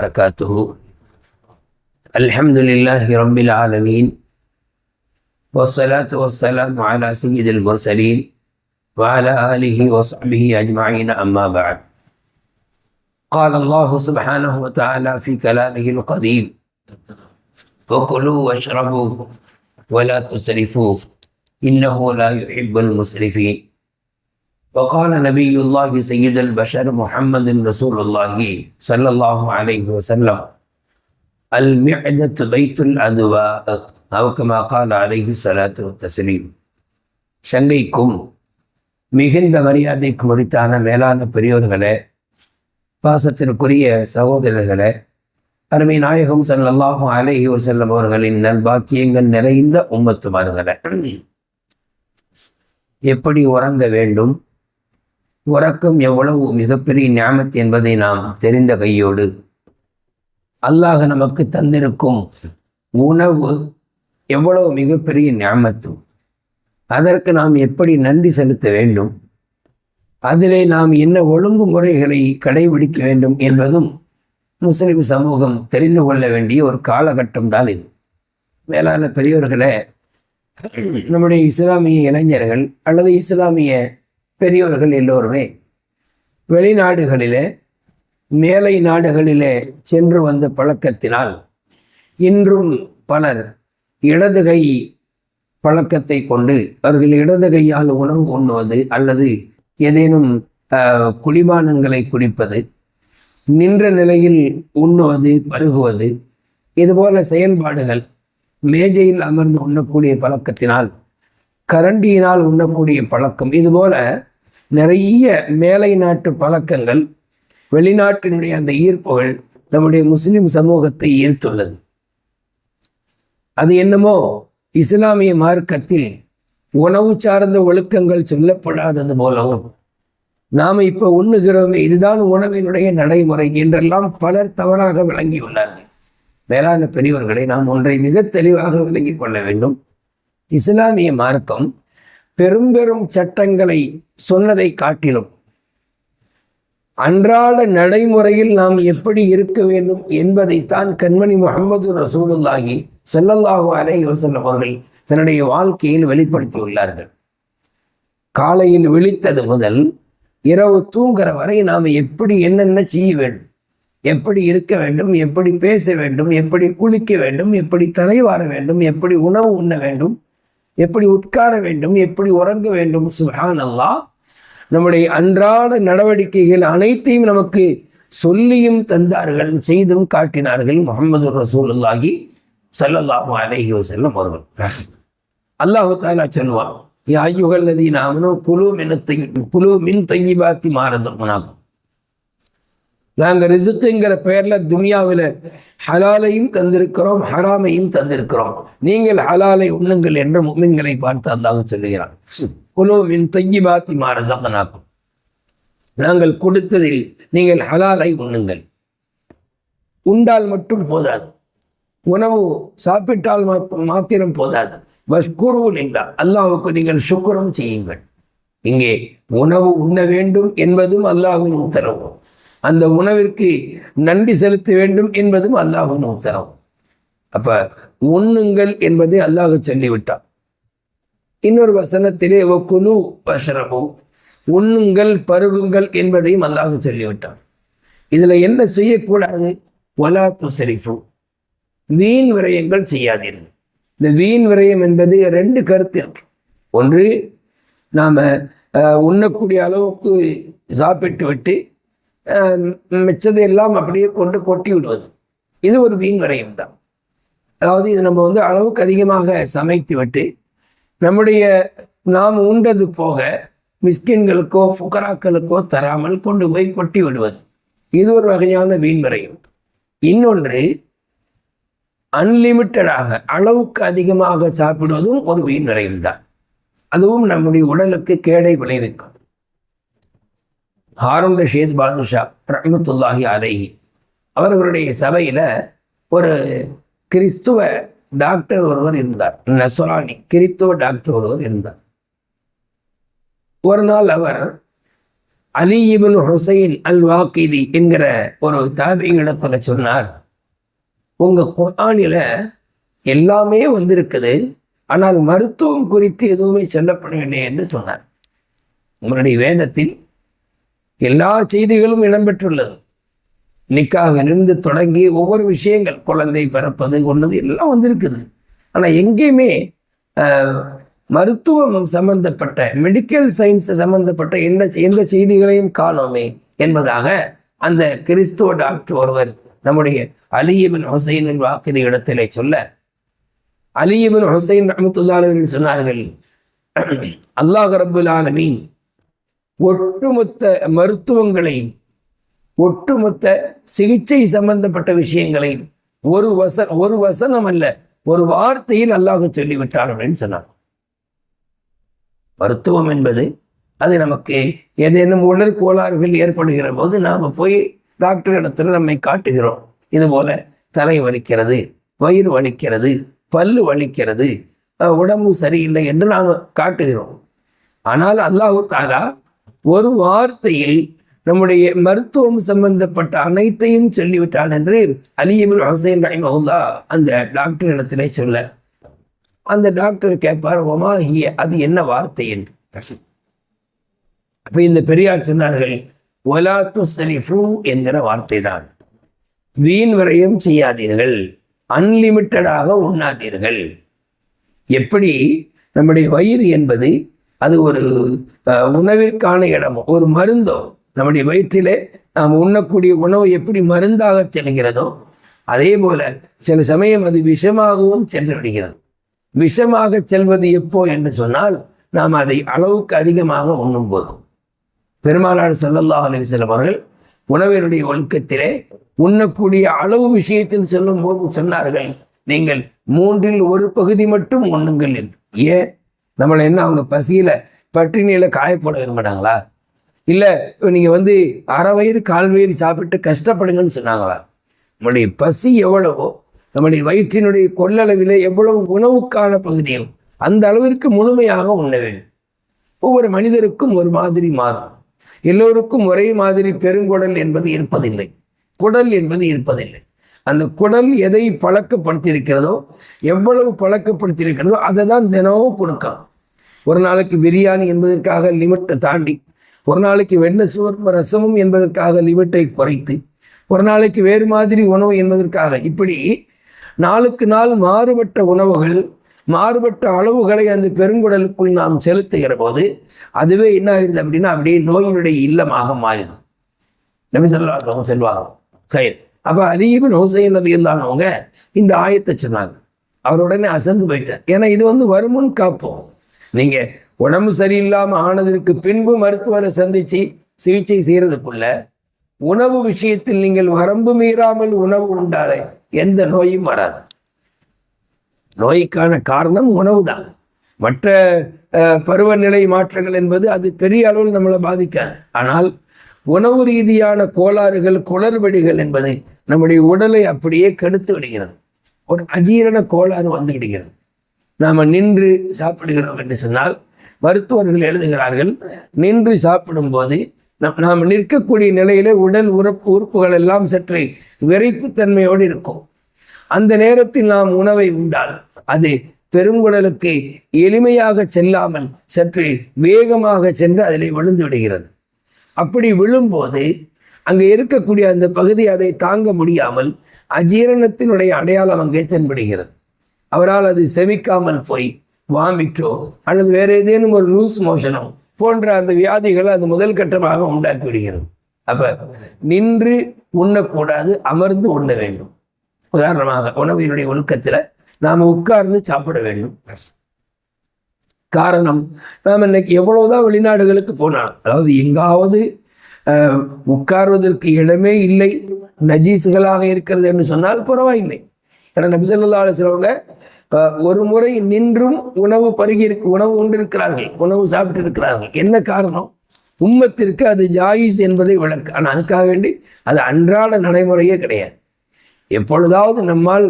وبركاته. الحمد لله رب العالمين والصلاة والسلام على سيد المرسلين وعلى آله وصحبه أجمعين أما بعد. قال الله سبحانه وتعالى في كلامه القديم وكلوا واشربوا ولا تسرفوا إنه لا يحب المسرفين. وقال نبي الله سيد البشر محمد رسول الله صلى الله عليه وسلم المعدة بيت الأدواء أو كما قال عليه الصلاة والتسليم சங்கைக்கும் மிகுந்த மரியாதைக்கும் உரித்தான மேலான பெரியோர்களே பாசத்திற்குரிய சகோதரர்களே அருமை நாயகம் சல்லாஹு அலைஹி வசல்லம் அவர்களின் நல்பாக்கியங்கள் நிறைந்த உம்மத்துமார்களே எப்படி உறங்க வேண்டும் உறக்கம் எவ்வளவு மிகப்பெரிய ஞாபத்து என்பதை நாம் தெரிந்த கையோடு அல்லாஹ் நமக்கு தந்திருக்கும் உணவு எவ்வளவு மிகப்பெரிய ஞாபகத்து அதற்கு நாம் எப்படி நன்றி செலுத்த வேண்டும்? அதிலே நாம் என்ன ஒழுங்குமுறைகளை கடைபிடிக்க வேண்டும் என்பதும் முஸ்லிம் சமூகம் தெரிந்து கொள்ள வேண்டிய ஒரு காலகட்டம் தான் இது. மேலான பெரியவர்களை நம்முடைய இஸ்லாமிய இளைஞர்கள் அல்லது இஸ்லாமிய பெரியோர்கள் எல்லோருமே வெளிநாடுகளிலே மேலை நாடுகளிலே சென்று வந்த பழக்கத்தினால் இன்றும் பலர் இடது கை பழக்கத்தை கொண்டு அவர்கள் இடது கையால் உணவு உண்ணுவது அல்லது ஏதேனும் குடிமானங்களை குடிப்பது நின்ற நிலையில் உண்ணுவது பருகுவது இதுபோல செயல்பாடுகள் மேஜையில் அமர்ந்து உண்ணக்கூடிய பழக்கத்தினால் கரண்டியினால் உண்ணக்கூடிய பழக்கம் இதுபோல நிறைய மேலை நாட்டு பழக்கங்கள் வெளிநாட்டினுடைய அந்த ஈர்ப்புகள் நம்முடைய முஸ்லிம் சமூகத்தை ஈர்த்துள்ளது. அது என்னமோ இஸ்லாமிய மார்க்கத்தில் உணவு சார்ந்த ஒழுக்கங்கள் சொல்லப்படாதது போலவும் நாம் இப்போ உண்ணுகிறோமே இதுதான் உணவினுடைய நடைமுறை என்றெல்லாம் பலர் தவறாக விளங்கியுள்ளார்கள். மேலான பெரியவர்களை நாம் ஒன்றை மிக தெளிவாக விளங்கிக் கொள்ள வேண்டும். இஸ்லாமிய மார்க்கம் பெரும் பெரும் சட்டங்களை சொன்னதை காட்டிலும் அன்றாட நடைமுறையில் நாம் எப்படி இருக்க வேண்டும் என்பதைத்தான் கண்மணி முகமது ரசூலுல்லாஹி செல்லல்லாஹு அலை வசல்லம் அவர்கள் தன்னுடைய வாழ்க்கையில் வெளிப்படுத்தியுள்ளார்கள். காலையில் விழித்தது முதல் இரவு தூங்குற வரை நாம் எப்படி என்னென்ன செய்ய வேண்டும் எப்படி இருக்க வேண்டும் எப்படி பேச வேண்டும் எப்படி குளிக்க வேண்டும் எப்படி தலைவார வேண்டும் எப்படி உணவு உண்ண வேண்டும் எப்படி உட்கார வேண்டும் எப்படி உறங்க வேண்டும் சுஹான் அல்லா நம்முடைய அன்றாட நடவடிக்கைகள் அனைத்தையும் நமக்கு சொல்லியும் தந்தார்கள் செய்தும் காட்டினார்கள் முகமது ரசூலுல்லாஹி சல்லல்லாஹு அலஹி வசல்லம் அவர்கள். அல்லாஹு தாலா சொல்லுவான் ஐயுகள் நதி நாமனோ குழு மின் குழு மின் தையிபாத்தி மாரசமனாகும் நாங்கள் ரிசுக்குங்கிற பெயர்ல துனியாவில் ஹலாலையும் தந்திருக்கிறோம் ஹராமையும் தந்திருக்கிறோம். நீங்கள் ஹலாலை உண்ணுங்கள் என்ற மும்மின்களை பார்த்து அல்லாஹ் சொல்லுகிறான். குலோவின் தொய்யிபாத்தி மாறதப்பனாக்கும் நாங்கள் கொடுத்ததில் நீங்கள் ஹலாலை உண்ணுங்கள். உண்டால் மட்டும் போதாது. உணவு சாப்பிட்டால் மாத்திரம் போதாது. வஷ்குருவும் இல்லை அல்லாவுக்கு நீங்கள் சுக்குரம் செய்யுங்கள். இங்கே உணவு உண்ண வேண்டும் என்பதும் அல்லாஹின் உத்தரவு. அந்த உணவிற்கு நன்றி செலுத்த வேண்டும் என்பதும் அல்லாஹின் உத்தரவு. அப்ப உண்ணுங்கள் என்பதை அல்லாஹ் சொல்லிவிட்டான். இன்னொரு வசனத்திலே குழு வசரமும் உண்ணுங்கள் பருகுங்கள் என்பதையும் அல்லாஹ் சொல்லிவிட்டான். இதுல என்ன செய்யக்கூடாது? ஒலா துசரிஃபு வீண் விரயங்கள் செய்யாதீர்கள். இந்த வீண் விரயம் என்பது ரெண்டு கருத்து இருக்கு. ஒன்று நாம் உண்ணக்கூடிய அளவுக்கு சாப்பிட்டு விட்டு மிச்சதை எல்லாம் அப்படியே கொண்டு கொட்டி விடுவது இது ஒரு வீண் விரயம் தான். அதாவது இது நம்ம வந்து அளவுக்கு அதிகமாக சமைத்து விட்டு நம்முடைய நாம் உண்டது போக மிஸ்கின்களுக்கோ புக்கராக்களுக்கோ தராமல் கொண்டு போய் கொட்டி விடுவது. இது ஒரு வகையான வீண் விரயம் இன்னொன்று அன்லிமிட்டடாக அளவுக்கு அதிகமாக சாப்பிடுவதும் ஒரு வீண் விரயம் தான். அதுவும் நம்முடைய உடலுக்கு கேடை விளைவிக்கும். ஹாரூன் ரஷீத் பாதுஷா ரஹமத்துல்லாஹி அலைஹி அவர்களுடைய சபையில் ஒரு கிறிஸ்துவ டாக்டர் ஒருவர் இருந்தார். நசுரானி கிறிஸ்துவ டாக்டர் ஒருவர் இருந்தார். ஒரு நாள் அவர் அலி இபின் ஹுசைன் அல் வாக்கிதி என்கிற ஒரு தாபியிடத்தில் சொன்னார் உங்க குரானில் எல்லாமே வந்திருக்குது ஆனால் மருத்துவம் குறித்து எதுவுமே சொல்லப்படவில்லை என்று சொன்னார். உங்களுடைய வேதத்தில் எல்லா செய்திகளும் இடம்பெற்றுள்ளது. நிக்காக நின்று தொடங்கி ஒவ்வொரு விஷயங்கள் குழந்தை பிறப்பது கொண்டது எல்லாம் வந்திருக்குது. ஆனால் எங்கேயுமே மருத்துவம் சம்பந்தப்பட்ட மெடிக்கல் சயின்ஸ் சம்பந்தப்பட்ட எந்த எந்த செய்திகளையும் காணோமே என்பதாக அந்த கிறிஸ்துவ டாக்டர் ஒருவர் நம்முடைய அலியபின் ஹுசைனின் வாக்குதி இடத்திலே சொல்ல அலியபின் ஹுசைன் ரஹமத்துல்லாஹி சொன்னார்கள் அல்லாஹ் ரபுல் ஆலமீன் ஒட்டுமொத்த மருத்துவங்களையும் ஒட்டுமொத்த சிகிச்சை சம்பந்தப்பட்ட விஷயங்களை ஒரு வச ஒரு வசனம் அல்ல ஒரு வார்த்தையில் அல்லாஹ் சொல்லிவிட்டார் அப்படின்னு சொன்னார் மருத்துவம் என்பது அது நமக்கு ஏதேனும் உடல் கோளாறுகள் ஏற்படுகிற போது நாம் போய் டாக்டர் இடத்துல நம்மை காட்டுகிறோம். இது போல தலை வலிக்கிறது வயிறு வலிக்கிறது பல்லு வலிக்கிறது உடம்பு சரியில்லை என்று நாம் காட்டுகிறோம். ஆனால் அல்லாஹு தாலா ஒரு வார்த்தையில் நம்முடைய மருத்துவம் சம்பந்தப்பட்ட அனைத்தையும் சொல்லிவிட்டான் என்று அலியமின் ஹுசைன் ரஹிமஹுல்லா அந்த டாக்டர் இடத்திலே சொல்ல. அந்த டாக்டர் கேட்பார் ஒமா ஹிய? அது என்ன வார்த்தை என்று. அப்ப இந்த பெரியார் சொன்னார்கள் ஒலாத்து சரிஃபு என்கிற வார்த்தை தான் வீண் வரையும் செய்யாதீர்கள் அன்லிமிட்டடாக உண்ணாதீர்கள். எப்படி? நம்முடைய வயிறு என்பது அது ஒரு உணவிற்கான இடமோ ஒரு மருந்தோ நம்முடைய வயிற்றிலே நாம் உண்ணக்கூடிய உணவு எப்படி மருந்தாக செல்கிறதோ அதே போல சில சமயம் அது விஷமாகவும் சென்று விடுகிறது விஷமாக செல்வது எப்போ என்று சொன்னால் நாம் அதை அளவுக்கு அதிகமாக உண்ணும் போதும் பெருமாளார் ஸல்லல்லாஹு அலைஹி அவர்கள் உணவினுடைய ஒழுக்கத்திலே உண்ணக்கூடிய அளவு விஷயத்தில் சொல்லும் போது சொன்னார்கள் நீங்கள் மூன்றில் ஒரு பகுதி மட்டும் உண்ணுங்கள் என்று. ஏன்? நம்மளை என்ன அவங்க பசியில் பட்டினியில் காயப்பட விரும்புகிறாங்களா இல்லை நீங்கள் வந்து அரை வயிறு கால் வயிறு சாப்பிட்டு கஷ்டப்படுங்கன்னு சொன்னாங்களா? நம்முடைய பசி எவ்வளவோ நம்முடைய வயிற்றினுடைய கொள்ளளவில் எவ்வளவு உணவுக்கான பகுதியும் அந்த அளவிற்கு முழுமையாக உண்ண வேண்டும். ஒவ்வொரு மனிதருக்கும் ஒரு மாதிரி மாறும். எல்லோருக்கும் ஒரே மாதிரி பெருங்குடல் என்பது இருப்பதில்லை. குடல் என்பது இருப்பதில்லை. அந்த குடல் எதை பழக்கப்படுத்தியிருக்கிறதோ எவ்வளவு பழக்கப்படுத்தியிருக்கிறதோ அதை தான் தினமும் கொடுக்கலாம். ஒரு நாளைக்கு பிரியாணி என்பதற்காக லிமிட்டை தாண்டி ஒரு நாளைக்கு வெண்ணெய் சோர்ம ரசமும் என்பதற்காக லிமிட்டை குறைத்து ஒரு நாளைக்கு வேறு மாதிரி உணவு என்பதற்காக. இப்படி நாளுக்கு நாள் மாறுபட்ட உணவுகள் மாறுபட்ட அளவுகளை அந்த பெருங்குடலுக்குள் நாம் செலுத்துகிற போது அதுவே என்ன ஆகிடுது அப்படின்னா அப்படியே நோயினுடைய இல்லமாக மாறிடும். நபி செல்வாங்க செல்வாங்க கயிர். அப்போ அலீபின் ஹுசைன் நபி இருந்தானவங்க இந்த ஆயத்தை சொன்னாங்க. அவருடனே அசந்து போயிட்டார். ஏன்னா இது வந்து வருமுன் காப்போம். நீங்க உடம்பு சரியில்லாமல் ஆனதற்கு பின்பு மருத்துவரை சந்திச்சு சிகிச்சை செய்யறதுக்குள்ள உணவு விஷயத்தில் நீங்கள் வரம்பு மீறாமல் உணவு உண்டாலே எந்த நோயும் வராது. நோய்க்கான காரணம் உணவு தான் மற்ற பருவநிலை மாற்றங்கள் என்பது அது பெரிய அளவில் நம்மளை பாதிக்காது. ஆனால் உணவு ரீதியான கோளாறுகள் குளறுபடிகள் என்பது நம்முடைய உடலை அப்படியே கெடுத்து விடுகிறது. ஒரு அஜீரண கோளாறு வந்து விடுகிறது நாம் நின்று சாப்பிடுகிறோம் என்று சொன்னால் மருத்துவர்கள் எழுதுகிறார்கள் நின்று சாப்பிடும்போது நம் நாம் நிற்கக்கூடிய நிலையிலே உடல் உறுப்பு உறுப்புகள் எல்லாம் சற்று விரைப்புத்தன்மையோடு இருக்கும். அந்த நேரத்தில் நாம் உணவை உண்டால் அது பெருங்குடலுக்கு எளிமையாக செல்லாமல் சற்று வேகமாக சென்று அதில் விழுந்து விடுகிறது. அப்படி விழும்போது அங்கே இருக்கக்கூடிய அந்த பகுதி அதை தாங்க முடியாமல் அஜீரணத்தினுடைய அடையாளம் அங்கே தென்படுகிறது. அவரால் அது செமிக்காமல் போய் வாமிட்டோ அல்லது வேற ஏதேனும் ஒரு லூஸ் மோஷனோ போன்ற அந்த வியாதிகளை அது முதல் கட்டமாக உண்டாக்கி விடுகிறது. அப்ப நின்று உண்ணக்கூடாது அமர்ந்து உண்ண வேண்டும். உதாரணமாக உணவினுடைய ஒழுக்கத்தில் நாம் உட்கார்ந்து சாப்பிட வேண்டும். காரணம் நாம் இன்னைக்கு எவ்வளவுதான் வெளிநாடுகளுக்கு போனாலும் அதாவது எங்காவது உட்கார்வதற்கு இடமே இல்லை நஜீசுகளாக இருக்கிறது என்று சொன்னால் பரவாயில்லை. ஏன்னா நபிசல்லா சிலவங்க ஒரு முறை நின்றும் உணவு பருகி இருக்கு உணவு உண்டிருக்கிறார்கள் உணவு சாப்பிட்டு இருக்கிறார்கள் என்ன காரணம்? உம்மத்திற்கு அது ஜாயிஸ் என்பதை விளக்கு. ஆனால் அதுக்காக வேண்டி அது அன்றாட நடைமுறையே கிடையாது. எப்பொழுதாவது நம்மால்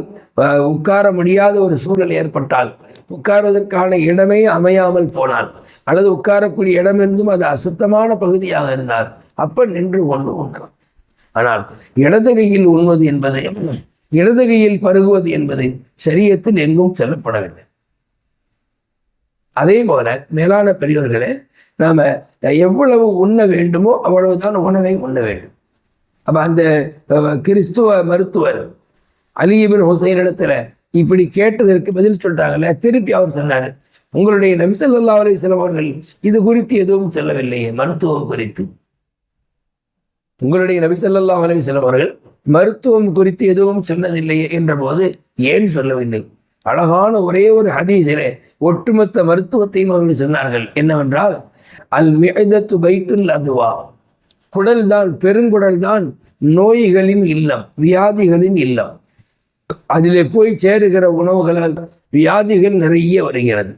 உட்கார முடியாத ஒரு சூழல் ஏற்பட்டால் உட்கார்வதற்கான இடமே அமையாமல் போனால் அல்லது உட்காரக்கூடிய இடம் இருந்தும் அது அசுத்தமான பகுதியாக இருந்தால் அப்ப நின்று கொண்டு உண்ணலாம் ஆனால் இடது கையில் உண்வது என்பது இடது கையில் பருகுவது என்பது சரியத்தில் எங்கும் சொல்லப்படவில்லை. அதே போல மேலான பெரியவர்களே நாம எவ்வளவு உண்ண வேண்டுமோ அவ்வளவுதான் உணவை உண்ண வேண்டும். அப்ப அந்த கிறிஸ்துவ மருத்துவர் அலிபின் ஹுசைன் இடத்துல இப்படி கேட்டதற்கு பதில் சொல்றாங்கல்ல திருப்பி அவர் சொன்னார் உங்களுடைய நபிசல்லா அலிஸ்லாம் அவர்கள் இது குறித்து எதுவும் சொல்லவில்லையே மருத்துவம் குறித்து. உங்களுடைய நபிசல்லா அலிஸ்லாம் அவர்கள் மருத்துவம் குறித்து எதுவும் சொன்னதில்லையே என்ற போது ஏன் சொல்லவில்லை? அழகான ஒரே ஒரு ஹதீஸிலே ஒட்டுமொத்த மருத்துவத்தையும் அவர்கள் சொன்னார்கள். என்னவென்றால் அல் மிகத்து பைத்துல் அதுவா. குடல் தான் பெருங்குடல் தான் நோய்களின் இல்லம் வியாதிகளின் இல்லம். அதிலே போய் சேருகிற உணவுகளால் வியாதிகள் நிறைய வருகிறது.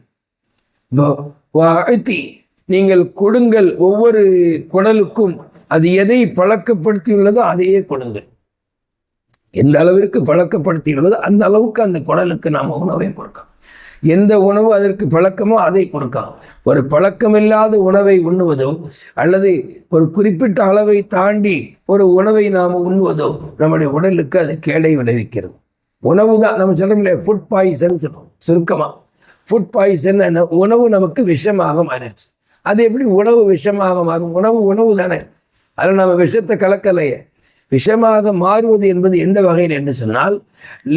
வாழ்த்தி நீங்கள் கொடுங்கள் ஒவ்வொரு குடலுக்கும் அது எதை பழக்கப்படுத்தியுள்ளதோ அதையே கொடுங்கள். எந்த அளவிற்கு பழக்கப்படுத்தியுள்ளதோ அந்த அளவுக்கு அந்த குடலுக்கு நாம் உணவை கொடுக்கணும் எந்த உணவு அதற்கு பழக்கமோ அதை கொடுக்கலாம். ஒரு பழக்கமில்லாத உணவை உண்ணுவதோ அல்லது ஒரு குறிப்பிட்ட அளவை தாண்டி ஒரு உணவை நாம் உண்ணுவதோ நம்முடைய உடலுக்கு அது கேடை விளைவிக்கிறது. உணவு தான் நம்ம சொல்கிறோம் இல்லையா? ஃபுட் பாய்சன் சொல்லுவோம் சுருக்கமாக ஃபுட் பாய்சன் உணவு நமக்கு விஷமாக மாறிடுச்சு. அது எப்படி உணவு விஷமாக மாறும்? உணவு உணவு தானே. அதில் நம்ம விஷத்தை கலக்கலையே. விஷமாக மாறுவது என்பது எந்த வகையில் என்று சொன்னால்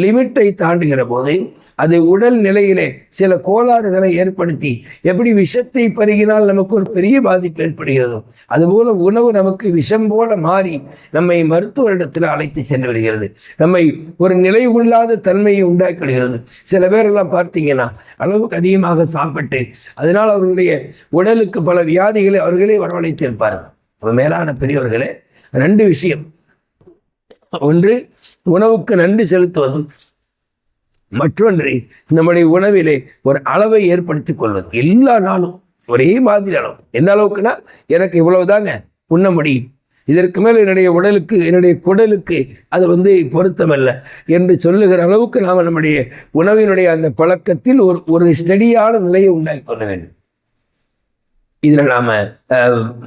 லிமிட்டை தாண்டுகிற போது அது உடல் நிலையிலே சில கோளாறுகளை ஏற்படுத்தி எப்படி விஷத்தை பருகினால் நமக்கு ஒரு பெரிய பாதிப்பு ஏற்படுகிறதோ அதுபோல உணவு நமக்கு விஷம் போல மாறி நம்மை மருத்துவரிடத்தில் அழைத்து சென்று விடுகிறது. நம்மை ஒரு நிலை உள்ளாத தன்மையை உண்டாக்கி விடுகிறது சில பேரெல்லாம் பார்த்தீங்கன்னா அளவுக்கு அதிகமாக சாப்பிட்டு அதனால் அவர்களுடைய உடலுக்கு பல வியாதிகளை அவர்களே வரவழைத்திருப்பார்கள். அப்ப மேலான பெரியவர்களே ரெண்டு விஷயம். ஒன்று உணவுக்கு நன்றி செலுத்துவதும் மற்றொன்று நம்முடைய உணவிலே ஒரு அளவை ஏற்படுத்திக் கொள்வது எல்லா நாளும் ஒரே மாதிரி அளவு. எந்த அளவுக்குன்னா எனக்கு இவ்வளவுதாங்க உண்ண முடியும். இதற்கு மேல் என்னுடைய உடலுக்கு என்னுடைய குடலுக்கு அது வந்து பொருத்தமல்ல என்று சொல்லுகிற அளவுக்கு நாம் நம்முடைய உணவினுடைய அந்த பழக்கத்தில் ஒரு ஒரு ஸ்டடியான நிலையை உண்டாக்கி கொள்ள வேண்டும். இதில் நாம்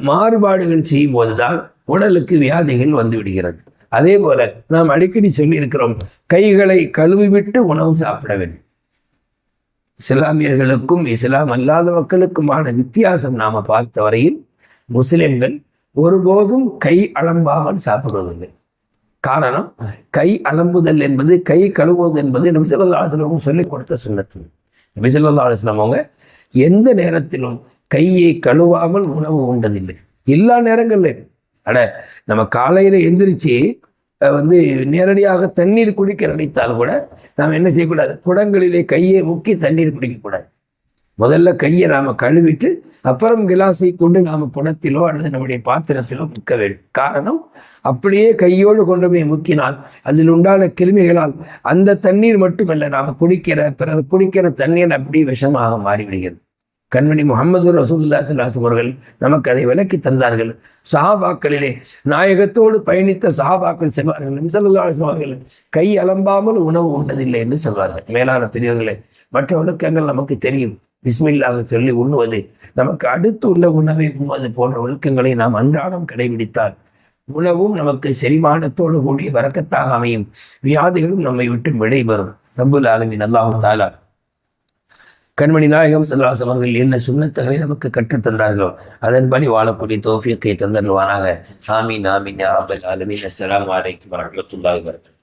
மாறுபாடுகள் செய்யும் போதுதான் உடலுக்கு வியாதிகள் வந்து விடுகிறது. அதே போல நாம் அடிக்கடி சொல்லியிருக்கிறோம் கைகளை கழுவிவிட்டு உணவு சாப்பிட வேண்டும். இஸ்லாமியர்களுக்கும் இஸ்லாம் அல்லாத மக்களுக்குமான வித்தியாசம் நாம பார்த்த வரையில் முஸ்லிம்கள் ஒருபோதும் கை அலம்பாமல் சாப்பிடுவதில்லை. காரணம் கை அலம்புதல் என்பது கை கழுவுவது என்பது நபி ஸல்லல்லாஹு சொல்லிக் கொடுத்த சுண்ணத்து. நபி அவங்க எந்த நேரத்திலும் கையை கழுவாமல் உணவு உண்டதில்லை. எல்லா நேரங்களிலும். அட நம்ம காலையில் எந்திரிச்சு வந்து நேரடியாக தண்ணீர் குடிக்க நினைத்தால் கூட நாம் என்ன செய்யக்கூடாது? குடங்களிலே கையை முக்கி தண்ணீர் குடிக்கக்கூடாது. முதல்ல கையை நாம் கழுவிட்டு அப்புறம் கிலாஸை கொண்டு நாம் குடத்திலோ அல்லது நம்முடைய பாத்திரத்திலோ முக்க வேண்டும். காரணம் அப்படியே கையோடு கொண்டு போய் முக்கினால் அதில் உண்டான கிருமிகளால் அந்த தண்ணீர் மட்டுமல்ல நாம் குடிக்கிற பிறகு குடிக்கிற தண்ணீர் அப்படியே விஷமாக மாறிவிடுகிறது. கண்மணி முகமது ரசூல்லா சல்லாஹம் அவர்கள் நமக்கு அதை விளக்கி தந்தார்கள். சஹாபாக்களிலே நாயகத்தோடு பயணித்த சஹாபாக்கள் செல்வார்கள். நபிசல்லா அவர்கள் கை அலம்பாமல் உணவு உண்டதில்லை என்று சொல்வார்கள். மேலான பெரியவர்களே மற்ற ஒழுக்கங்கள் நமக்கு தெரியும். பிஸ்மில்லாக சொல்லி உண்ணுவது நமக்கு அடுத்து உள்ள உணவை உண்ணுவது போன்ற ஒழுக்கங்களை நாம் அன்றாடம் கடைபிடித்தால் உணவும் நமக்கு செரிமானத்தோடு கூடிய வரக்கத்தாக அமையும். வியாதிகளும் நம்மை விட்டு விடைபெறும். ரம்புல் ஆலமின். அல்லாஹு தாலா கண்மணி நாயகம் சல்லாஸ் அவர்கள் என்ன சுண்ணத்தகளை நமக்கு கற்றுத்தந்தார்களோ அதன்படி வாழக்கூடிய தோஃபியக்கை தந்தருவானாக ஆமீன் ஆமீன் யா ரப்பல் ஆலமீன். அஸ்ஸலாமு அலைக்கும் வரஹ்மத்துல்லாஹி வபரகாத்துஹு.